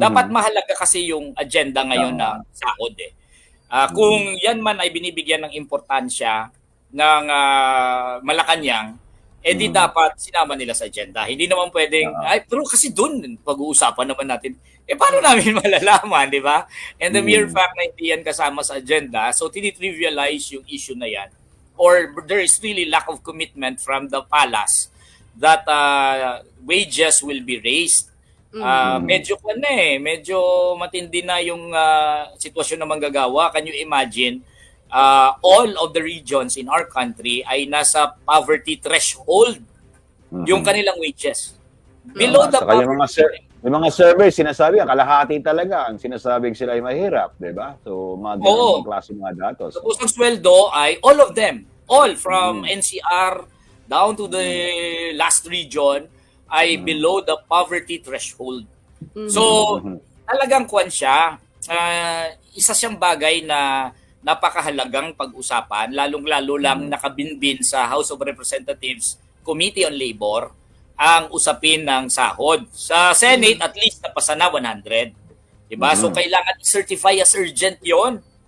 Dapat Mhm. mahalaga kasi yung agenda ngayon ng sahod eh. Ah, kung yan man ay binibigyan ng importansya ng ah, Malacanang, eh di Mhm. dapat sinama nila sa agenda. Hindi naman pwedeng, ay, pero kasi doon, pag-uusapan naman natin, eh paano namin malalaman, di ba? And the mere fact na hindi yan kasama sa agenda, so tinitrivialize yung issue na yan. Or there is really lack of commitment from the palace that uh, wages will be raised. Ah, Mhm. medyo kwan na eh, medyo matindi na yung ah, sitwasyon na manggagawa. Can you imagine? ah, all of the regions in our country ay nasa poverty threshold Mhm. yung kanilang wages. Below Tama. the Saka yung mga poverty Yung mga survey, sinasabi, ang kalahati talaga ang sinasabing sila ay mahirap, di ba? So, mga ganun klase mga datos. Tapos ang sweldo ay all of them, all from Mm. NCR down to the last region ay Mm. below the poverty threshold. Mhm. So, Mhm. talagang kwan siya. ah, isa siyang bagay na napakahalagang pag-usapan, lalong-lalo lang Mm. nakabinbin sa House of Representatives Committee on Labor ang usapin ng sahod. Sa Senate, at least napasa na 100. Diba? So, Mhm. kailangan i-certify as urgent yon